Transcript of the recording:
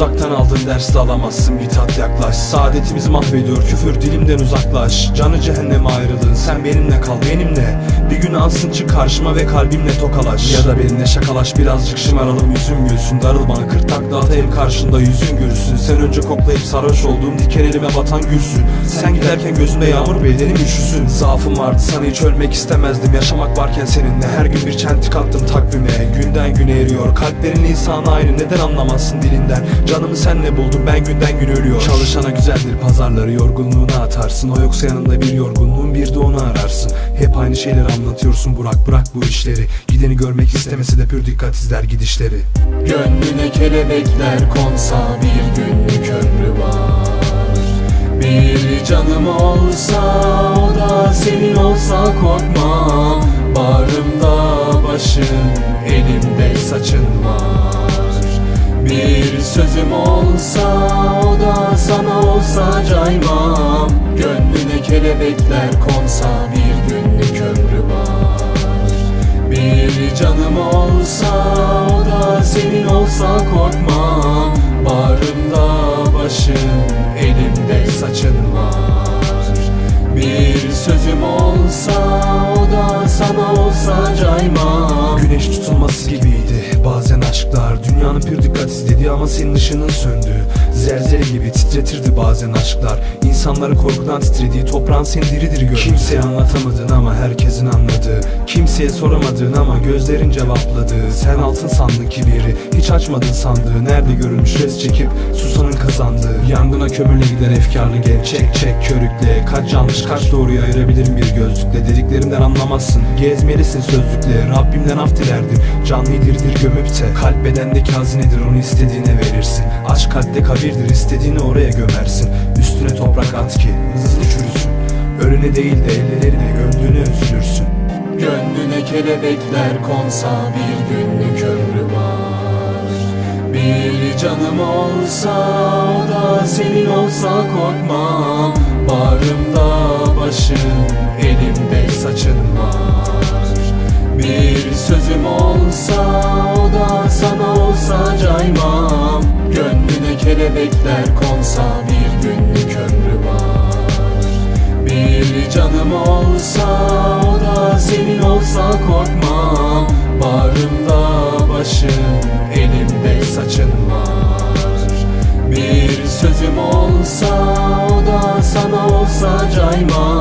Benden ders de alamazsın bir tat yaklaş. Saadetimizi mahvediyor küfür dilimden uzaklaş. Canı cehenneme ayrılığın sen benimle kal benimle. Bir gün ansın çık karşıma ve kalbimle tokalaş. Ya da benimle şakalaş birazcık şımaralım yüzüm gülsün. Darıl bana kırk takla atayım karşında yüzün gülsün. Sen önce koklayıp sarhoş olduğum diken elime batan gülsün. Sen giderken gözümde yağmur bedenim üşüsün. Zaafım vardı sana hiç ölmek istemezdim. Yaşamak varken seninle her gün bir çentik attım takvime Günden güne eriyor. Kalplerin lisanı aynı Neden anlamazsın dilinden? Canımı senle buldum ben günden gün ölüyor Çalışana güzeldir pazarları yorgunluğuna atarsın. O yoksa yanında bir yorgunluğun bir de onu ararsın. Hep aynı şeyleri anlatıyorsun Burak bırak bu işleri. Gideni görmek istemese de pür dikkat izler gidişleri. Gönlüne kelebekler konsa bir günlük ömrü var. Bir canım olsa o da senin olsa korkma Bağrımda elimde saçın var. Bir sözüm olsa o da sana olsa caymam. Gönlüne kelebekler konsa bir günlük ömrü var. Bir canım olsa o da senin olsa korkma Bağrımda başın elimde saçın var. Bir sözüm olsa o da sana olsa caymam Güneş tutulması gibiydi. Bazen aşklar Dünyanın pür dikkat istediği ama senin ışının söndü Zelzele gibi titretirdi bazen aşklar. İnsanları korkudan titrediği toprağın seni diri diri görmüştü Kimseye anlatamadın ama herkesin anladığı. Kimseye soramadığın ama gözlerin cevapladığı. Sen altın sandın kibiri hiç açmadın sandığı. Nerede görülmüş res çekip susanın kazandığı. Yangına kömürle gider efkarlı gel çek çek körükle. Kaç yanlış kaç doğruyu ayırabilirim bir gözlükle. Dediklerimden anlamazsın. Gezmelisin sözlükle. Rabbimden af dilerdim. Canlıyı dirdir gömüp de. Kalp bedendeki hazinedir onu istediğine verirsin. Aşk kalpte kabirdir istediğini oraya gömersin. Üstüne toprak at ki hızlı çürüsün. Ölüne değil de ellerine gömdüğüne üzülürsün. Gönlüne kelebekler konsa bir günlük ömrü var. Bir canım olsa o da senin olsa korkmam. Bağrımda başın bir canım olsa o da senin olsa korkmam. Bağrımda başın elimde saçın var. Bir sözüm olsa o da sana olsa caymam